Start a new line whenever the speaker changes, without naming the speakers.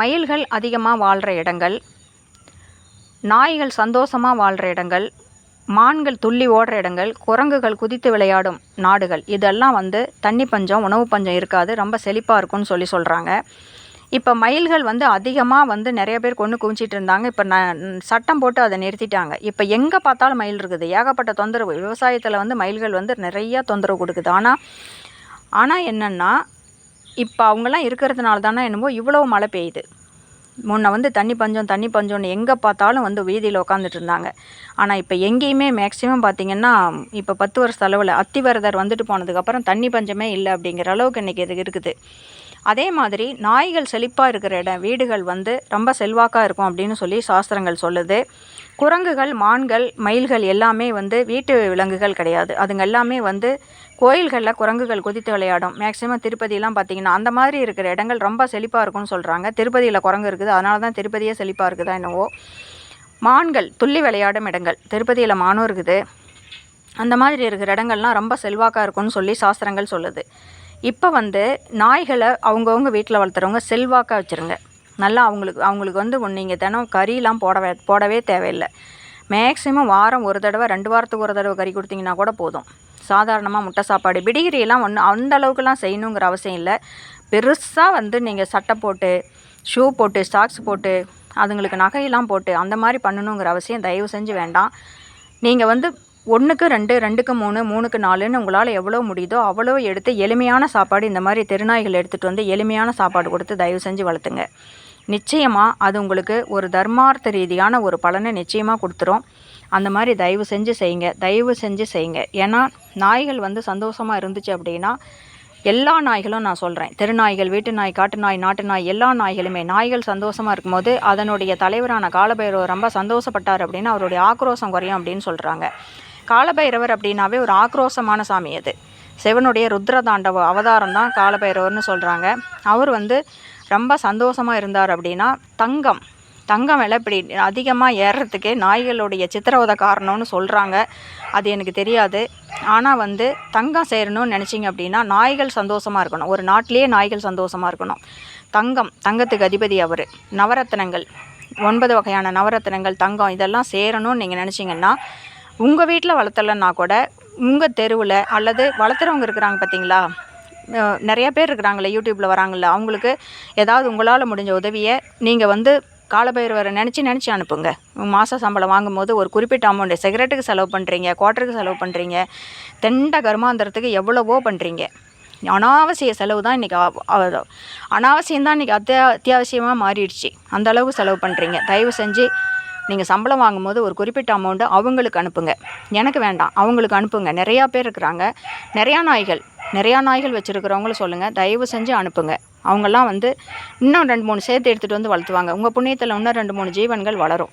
மயில்கள் அதிகமாக வாழ்கிற இடங்கள் நாய்கள் சந்தோஷமாக வாழ்கிற இடங்கள் மான்கள் துள்ளி ஓடுற இடங்கள் குரங்குகள் குதித்து விளையாடும் நாடுகள் இதெல்லாம் வந்து தண்ணி பஞ்சம் உணவு பஞ்சம் இருக்காது ரொம்ப செழிப்பாக இருக்கும்னு சொல்லி சொல்கிறாங்க இப்போ மயில்கள் வந்து அதிகமாக வந்து நிறைய பேர் கொண்டு குவிச்சிட்டு இருந்தாங்க. இப்போ ந சட்டம் போட்டு அதை நிறுத்திட்டாங்க. இப்போ எங்கே பார்த்தாலும் மயில் இருக்குது. ஏகப்பட்ட தொந்தரவு. விவசாயத்தில் வந்து மயில்கள் வந்து நிறையா தொந்தரவு கொடுக்குது. ஆனால் ஆனால் என்னென்னா இப்போ அவங்கெல்லாம் இருக்கிறதுனால தானே என்னமோ இவ்வளோ மழை பெய்யுது. முன்ன வந்து தண்ணி பஞ்சம் தண்ணி பஞ்சம்னு எங்கே பார்த்தாலும் வந்து வீதியில் உட்காந்துட்டு இருந்தாங்க. ஆனால் இப்போ எங்கேயுமே மேக்ஸிமம் பார்த்திங்கன்னா இப்போ பத்து வருஷ அளவில் அத்திவரதர் வந்துட்டு போனதுக்கப்புறம் தண்ணி பஞ்சமே இல்லை அப்படிங்கிற அளவுக்கு இன்றைக்கி இது இருக்குது. அதே மாதிரி நாய்கள் செழிப்பாக இருக்கிற இடம் வீடுகள் வந்து ரொம்ப செல்வாக்காக இருக்கும் அப்படின்னு சொல்லி சாஸ்திரங்கள் சொல்லுது. குரங்குகள் மான்கள் மயில்கள் எல்லாமே வந்து வீட்டு விலங்குகள் கிடையாது. அதுங்க எல்லாமே வந்து கோயில்களில் குரங்குகள் குதித்து விளையாடும். மேக்ஸிமம் திருப்பதியெலாம் பார்த்திங்கன்னா அந்த மாதிரி இருக்கிற இடங்கள் ரொம்ப செழிப்பாக இருக்கும்னு சொல்கிறாங்க திருப்பதியில் குரங்கு இருக்குது. அதனால தான் திருப்பதியே செழிப்பாக இருக்குதா என்னவோ. மான்கள் துள்ளி விளையாடும் இடங்கள். திருப்பதியில் மானும் இருக்குது. அந்த மாதிரி இருக்கிற இடங்கள்லாம் ரொம்ப செல்வாக்காக இருக்கும்னு சொல்லி சாஸ்திரங்கள் சொல்லுது. இப்போ வந்து நாய்களை அவங்கவுங்க வீட்டில் வளர்த்துறவங்க செல்வாக்காக வச்சுருங்க. நல்லா அவங்களுக்கு அவங்களுக்கு வந்து நீங்கள் தினம் கறியெலாம் போடவே போடவே தேவையில்லை. மேக்ஸிமம் வாரம் ஒரு தடவை ரெண்டு வாரத்துக்கு ஒரு தடவை கறி கொடுத்தீங்கன்னா கூட போதும். சாதாரணமாக முட்டை சாப்பாடு பிடிகிரியெல்லாம் ஒன்று அந்த அளவுக்குலாம் செய்யணுங்கிற அவசியம் இல்லை. பெருசாக வந்து நீங்கள் சட்டை போட்டு ஷூ போட்டு ஸ்டாக்ஸ் போட்டு அதுங்களுக்கு நகையெல்லாம் போட்டு அந்த மாதிரி பண்ணணுங்கிற அவசியம் தயவு செஞ்சு வேண்டாம். நீங்கள் வந்து ஒன்றுக்கு ரெண்டு ரெண்டுக்கு மூணு மூணுக்கு நாலுன்னு உங்களால் எவ்வளோ முடியுதோ அவ்வளோ எடுத்து எளிமையான சாப்பாடு இந்த மாதிரி தெருநாய்கள் எடுத்துகிட்டு வந்து எளிமையான சாப்பாடு கொடுத்து தயவு செஞ்சு வளர்த்துங்க. நிச்சயமாக அது உங்களுக்கு ஒரு தர்மார்த்த ரீதியான ஒரு பலனை நிச்சயமாக கொடுத்துரும். அந்த மாதிரி தயவு செஞ்சு செய்யுங்க. தயவு செஞ்சு செய்யுங்க. ஏன்னா நாய்கள் வந்து சந்தோஷமாக இருந்துச்சு அப்படின்னா எல்லா நாய்களும் நான் சொல்கிறேன் தெருநாய்கள் வீட்டு நாய் காட்டு நாய் நாட்டு நாய் எல்லா நாய்களுமே நாய்கள் சந்தோஷமாக இருக்கும்போது அதனுடைய தலைவரான காலபைரவர் ரொம்ப சந்தோஷப்பட்டார் அப்படின்னா அவருடைய ஆக்ரோஷம் குறையும் அப்படின்னு சொல்கிறாங்க காலபைரவர் அப்படின்னாவே ஒரு ஆக்ரோஷமான சாமி அது. சிவனுடைய ருத்ர தாண்டவ அவதாரம் தான் காலபைரவர்னு சொல்கிறாங்க அவர் வந்து ரொம்ப சந்தோஷமாக இருந்தார் அப்படின்னா தங்கம் தங்கம் விலை இப்படி அதிகமாக ஏறுறதுக்கே நாய்களுடைய சித்திரவதை காரணம்னு சொல்கிறாங்க அது எனக்கு தெரியாது. ஆனால் வந்து தங்கம் சேரணும்னு நினச்சிங்க அப்படின்னா நாய்கள் சந்தோஷமாக இருக்கணும். ஒரு நாட்டிலேயே நாய்கள் சந்தோஷமாக இருக்கணும். தங்கம் தங்கத்துக்கு அதிபதி அவர். நவரத்னங்கள் ஒன்பது வகையான நவரத்தினங்கள் தங்கம் இதெல்லாம் சேரணும்னு நீங்கள் நினச்சிங்கன்னா உங்கள் வீட்டில் வளர்த்தலன்னா கூட உங்கள் தெருவில் அல்லது வளர்த்துறவங்க இருக்கிறாங்க பார்த்தீங்களா நிறைய பேர் இருக்கிறாங்களே யூடியூப்பில் வராங்கள்ல அவங்களுக்கு ஏதாவது உங்களால் முடிஞ்ச உதவியை நீங்கள் வந்து காலபைரவரை நினச்சி நினச்சி அனுப்புங்க. மாத சம்பளம் வாங்கும்போது ஒரு குறிப்பிட்ட அமௌண்ட்டு சிகரெட்டுக்கு செலவு பண்ணுறீங்க குவார்ட்டருக்கு செலவு பண்ணுறீங்க தெண்ட கருமாந்திரத்துக்கு எவ்வளவோ பண்ணுறீங்க அனாவசிய செலவு தான் இன்றைக்கி அனாவசியம் தான் இன்றைக்கி அத்தியா அத்தியாவசியமாக மாறிடுச்சு. அந்த அளவுக்கு செலவு பண்ணுறீங்க தயவு செஞ்சு நீங்கள் சம்பளம் வாங்கும்போது ஒரு குறிப்பிட்ட அமௌண்ட்டு அவங்களுக்கு அனுப்புங்க. எனக்கு வேண்டாம் அவங்களுக்கு அனுப்புங்க. நிறையா பேர் இருக்கிறாங்க. நிறையா நாய்கள் நிறையா நாய்கள் வச்சுருக்கிறவங்களும் சொல்லுங்கள் தயவு செஞ்சு அனுப்புங்க. அவங்கெல்லாம் வந்து இன்னும் ரெண்டு மூணு சேர்த்து எடுத்துகிட்டு வந்து வளர்த்துவாங்க. உங்கள் புண்ணியத்தில் இன்னும் ரெண்டு மூணு ஜீவன்கள் வளரும்.